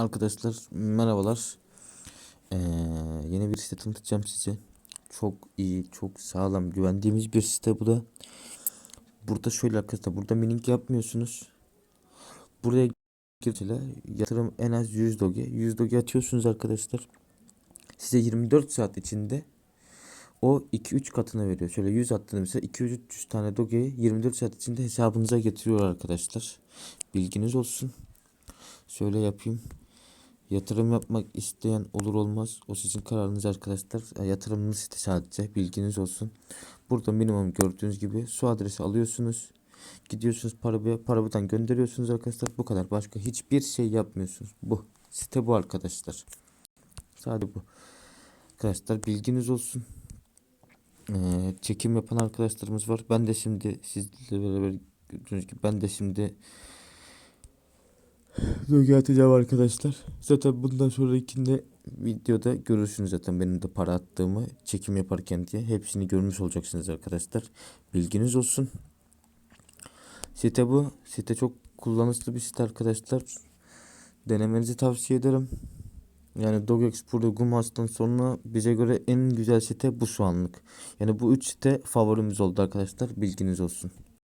Arkadaşlar merhabalar. Ee, yeni bir site tanıtacağım size. Çok iyi, çok sağlam, güvendiğimiz bir site bu da. Burada şöyle arkadaşlar, burada mining yapmıyorsunuz. Buraya girdiler. Yatırım en az 100 doge. 100 doge atıyorsunuz arkadaşlar. Size 24 saat içinde o 2-3 katına veriyor. Şöyle 100 attığınız mesela 200-300 tane dogeyi 24 saat içinde hesabınıza getiriyor arkadaşlar. Bilginiz olsun. Şöyle yapayım. Yatırım yapmak isteyen olur olmaz. O sizin kararınız arkadaşlar. E, Yatırımınız site sadece bilginiz olsun. Burada minimum gördüğünüz gibi su adresi alıyorsunuz. Gidiyorsunuz Parabo'ya. Parabo'dan gönderiyorsunuz arkadaşlar. Bu kadar. Başka hiçbir şey yapmıyorsunuz. Bu. Site bu arkadaşlar. Sadece bu. Arkadaşlar bilginiz olsun. Ee, çekim yapan arkadaşlarımız var. Ben de şimdi sizle beraber gördüğünüz gibi ben de şimdi Logo atacağım arkadaşlar. Zaten bundan sonrakinde videoda görürsünüz zaten benim de para attığımı çekim yaparken diye. Hepsini görmüş olacaksınız arkadaşlar. Bilginiz olsun. Site bu. Site çok kullanışlı bir site arkadaşlar. Denemenizi tavsiye ederim. Yani Dogex burada Gumas'tan sonra bize göre en güzel site bu şu anlık. Yani bu üç site favorimiz oldu arkadaşlar. Bilginiz olsun.